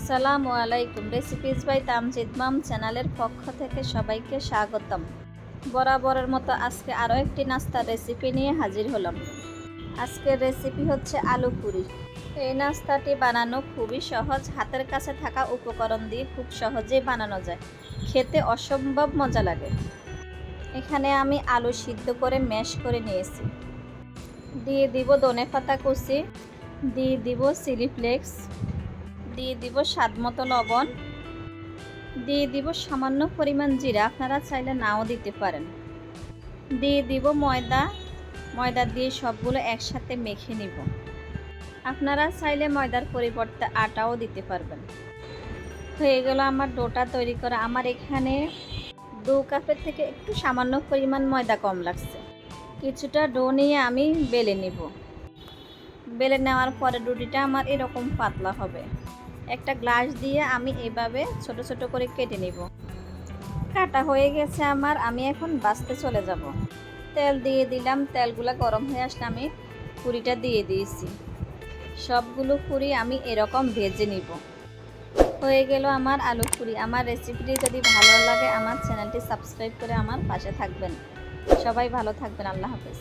আসসালামু আলাইকুম। Recipes by Tamjid মাম চ্যানেলের পক্ষ থেকে সবাইকে স্বাগতম। বরাবরের মতো আজকে আরও একটি নাস্তার রেসিপি নিয়ে হাজির হলাম। আজকের রেসিপি হচ্ছে আলু পুরি। এই নাস্তাটি বানানো খুবই সহজ। হাতের কাছে থাকা উপকরণ দিয়ে খুব সহজেই বানানো যায়। খেতে অসম্ভব মজা লাগে। এখানে আমি আলু সিদ্ধ করে ম্যাশ করে নিয়েছি। দিয়ে দিব ধনে পাতা কুচি। দিয়ে দিব চিলি ফ্লেক্স দিয়ে দিব স্বাদ মতো লবণ। দিয়ে দিব সামান্য পরিমাণ জিরা, আপনারা চাইলে নাও দিতে পারেন। দিয়ে দিব ময়দা ময়দা দিয়ে সবগুলো একসাথে মেখে নিব। আপনারা চাইলে ময়দার পরিবর্তে আটাও দিতে পারবেন। হয়ে গেল আমার ডোটা তৈরি করা। আমার এখানে দু কাপের থেকে একটু সামান্য পরিমাণ ময়দা কম লাগছে। কিছুটা ডো নিয়ে আমি বেলে নিব। বেলে নেওয়ার পরে রুটিটা আমার এরকম পাতলা হবে। একটা গ্লাস দিয়ে আমি এভাবে ছোট ছোট করে কেটে নিব। কাটা হয়ে গেছে আমার, আমি এখন বাঁচতে চলে যাব। তেল দিয়ে দিলাম, তেলগুলো গরম হয়ে আসলে আমি পুরিটা দিয়ে দিয়েছি। সবগুলো পুরি আমি এরকম ভেজে নিব। হয়ে গেল আমার আলু পুরি। আমার রেসিপিটি যদি ভালো লাগে, আমার চ্যানেলটি সাবস্ক্রাইব করে আমার পাশে থাকবেন। সবাই ভালো থাকবেন। আল্লাহ হাফেজ।